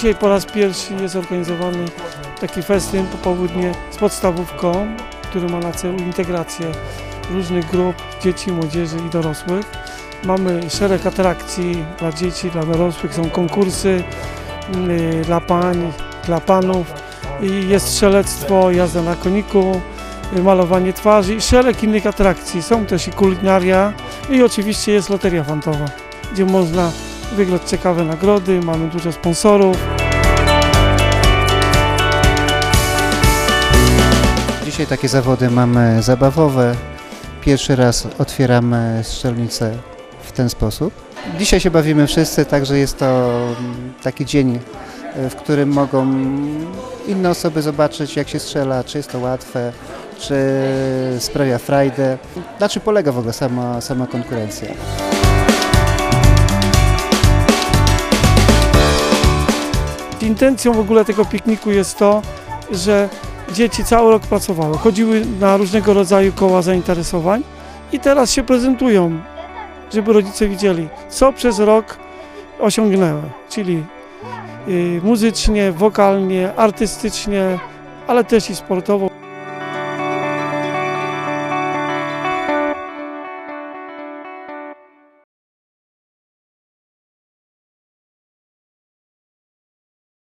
Dzisiaj po raz pierwszy jest organizowany taki festyn popołudnie z podstawówką, który ma na celu integrację różnych grup dzieci, młodzieży i dorosłych. Mamy szereg atrakcji dla dzieci, dla dorosłych, są konkursy y, dla pań, dla panów i jest strzelectwo, jazda na koniku, malowanie twarzy i szereg innych atrakcji. Są też i kulinaria i oczywiście jest loteria fantowa, gdzie można wygrać ciekawe nagrody, mamy dużo sponsorów. Dzisiaj takie zawody mamy zabawowe. Pierwszy raz otwieramy strzelnicę w ten sposób. Dzisiaj się bawimy wszyscy, także jest to mm, taki dzień, e, w którym mogą inne osoby zobaczyć, jak się strzela, czy jest to łatwe, czy sprawia frajdę. Na czym polega w ogóle sama, sama konkurencja? Intencją w ogóle tego pikniku jest to, że dzieci cały rok pracowały, chodziły na różnego rodzaju koła zainteresowań i teraz się prezentują, żeby rodzice widzieli, co przez rok osiągnęły, czyli y, muzycznie, wokalnie, artystycznie, ale też i sportowo.